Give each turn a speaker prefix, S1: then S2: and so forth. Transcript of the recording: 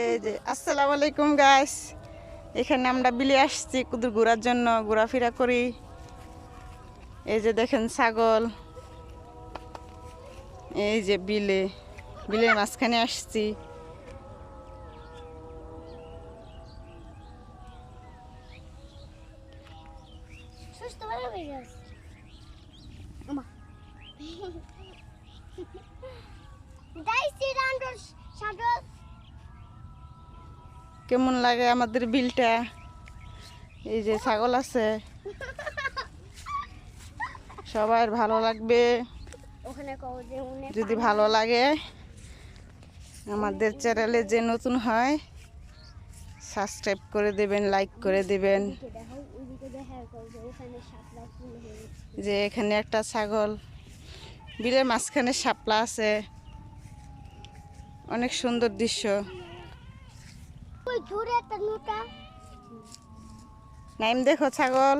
S1: এই যে আসসালামু আলাইকুম গাইস এখানে আমরা বিলে আসছি কুদুর ঘোরার জন্য ঘোরাফেরা করি। এই যে দেখেন ছাগল। এই যে বিলে বিলের মাঝখানে আসছি।
S2: হয়ে
S1: কেমন লাগে আমাদের বিলটা? এই যে ছাগল আছে। সবার ভালো লাগবে। যদি ভালো লাগে আমাদের চ্যানেলে যে নতুন হয় সাবস্ক্রাইব করে দেবেন লাইক করে দেবেন।
S2: যে
S1: এখানে একটা ছাগল বিলের মাঝখানে শাপলা আছে। অনেক সুন্দর দৃশ্য। নাইম দেখো ছাগল।